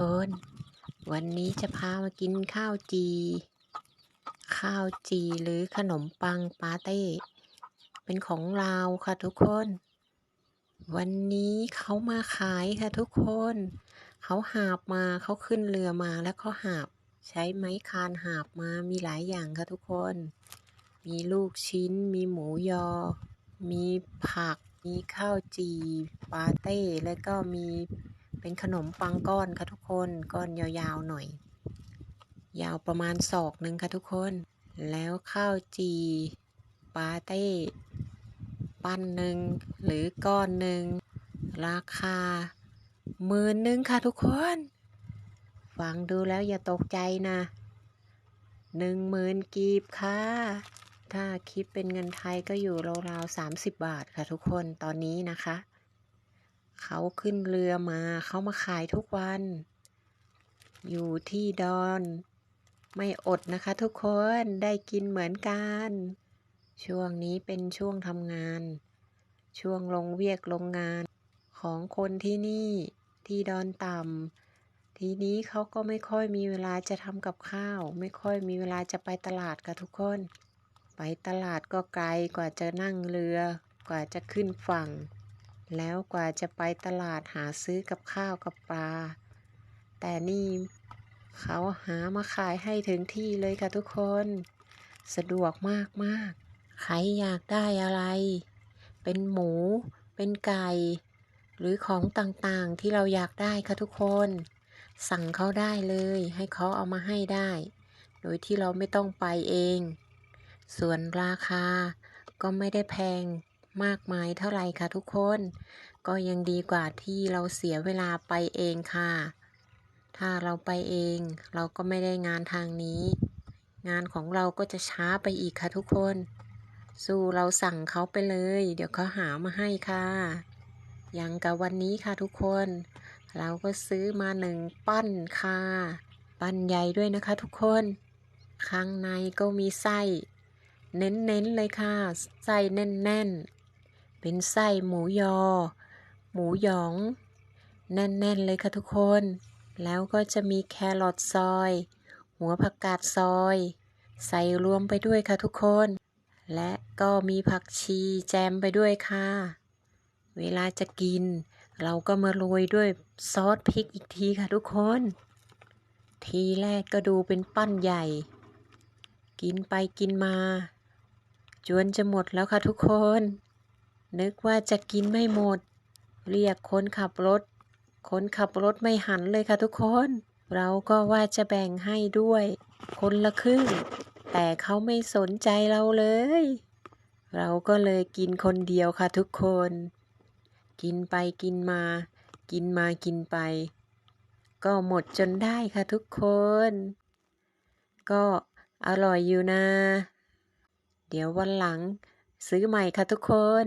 คน วันนี้จะพามากินข้าวจี ข้าวจีหรือขนมปังปาเต้ เป็นของลาวค่ะทุกคน วันนี้เขามาขายค่ะทุกคน เขาหาบมาเขาขึ้นเรือมาแล้วก็หาบ ใช้ไม้คานหาบมามีหลายอย่างค่ะทุกคน มีลูกชิ้น มีหมูยอ มีผัก มีข้าวจีปาเต้ แล้วก็มี เป็นขนมปังก้อนค่ะทุกคนก้อนยาวๆหน่อย ยาวประมาณศอกหนึ่งค่ะทุกคน แล้วข้าวจีปาเต้ปั้นหนึ่งหรือก้อนหนึ่งราคาหมื่นหนึ่งค่ะทุกคน ฟังดูแล้วอย่าตกใจนะหนึ่งหมื่นกีบค่ะ ถ้าคิดเป็นเงินไทยก็อยู่ราวๆสามสิบบาทค่ะทุกคนตอนนี้นะคะ เขาขึ้นเรือมาเขามาขายทุกวัน อยู่ที่ดอน ไม่อดนะคะทุกคนได้กินเหมือนกัน ช่วงนี้เป็นช่วงทำงาน ช่วงลงเวียกลงงานของคนที่นี่ที่ดอนต่ำทีนี้เขาก็ไม่ค่อยมีเวลาจะทำกับข้าว ไม่ค่อยมีเวลาจะไปตลาดค่ะทุกคน ไปตลาดก็ไกลกว่าจะนั่งเรือกว่าจะขึ้นฝั่ง แล้วกว่าจะไปตลาดหาซื้อกับข้าวกับปลา แต่นี่เขาหามาขายให้ถึงที่เลยค่ะทุกคน สะดวกมากมากๆใครอยากได้อะไร เป็นหมู เป็นไก่ หรือของต่างๆที่เราอยากได้ค่ะทุกคน สั่งเขาได้เลย ให้เขาเอามาให้ได้ โดยที่เราไม่ต้องไปเอง ส่วนราคาก็ไม่ได้แพง มากมายเท่าไรคะทุกคน ก็ยังดีกว่าที่เราเสียเวลาไปเองค่ะ ถ้าเราไปเองเราก็ไม่ได้งานทางนี้ งานของเราก็จะช้าไปอีกค่ะทุกคน สู้เราสั่งเขาไปเลย เดี๋ยวเขาหามาให้ค่ะอย่างกับวันนี้ค่ะทุกคน เราก็ซื้อมาหนึ่งปั้นค่ะ ปั้นใหญ่ด้วยนะคะทุกคน ข้างในก็มีไส้ เน้นๆเลยค่ะ ไส้แน่นๆ เป็นไส้หมูยอ หมูหยอง แน่นๆเลยค่ะทุกคน แล้วก็จะมีแครอทซอย หัวผักกาดซอย ใส่รวมไปด้วยค่ะทุกคน และก็มีผักชีแจมไปด้วยค่ะ เวลาจะกิน เราก็มาโรยด้วยซอสพริกอีกทีค่ะทุกคน ทีแรกก็ดูเป็นปั้นใหญ่ กินไปกินมาจวนจะหมดแล้วค่ะทุกคน นึกว่าจะกินไม่หมด เรียกคนขับรถ คนขับรถไม่หันเลยค่ะทุกคน เราก็ว่าจะแบ่งให้ด้วย คนละครึ่ง แต่เขาไม่สนใจเราเลย เราก็เลยกินคนเดียวค่ะทุกคน กินไปกินมา กินมากินไป ก็หมดจนได้ค่ะทุกคน ก็อร่อยอยู่นะ เดี๋ยววันหลังซื้อใหม่ค่ะทุกคน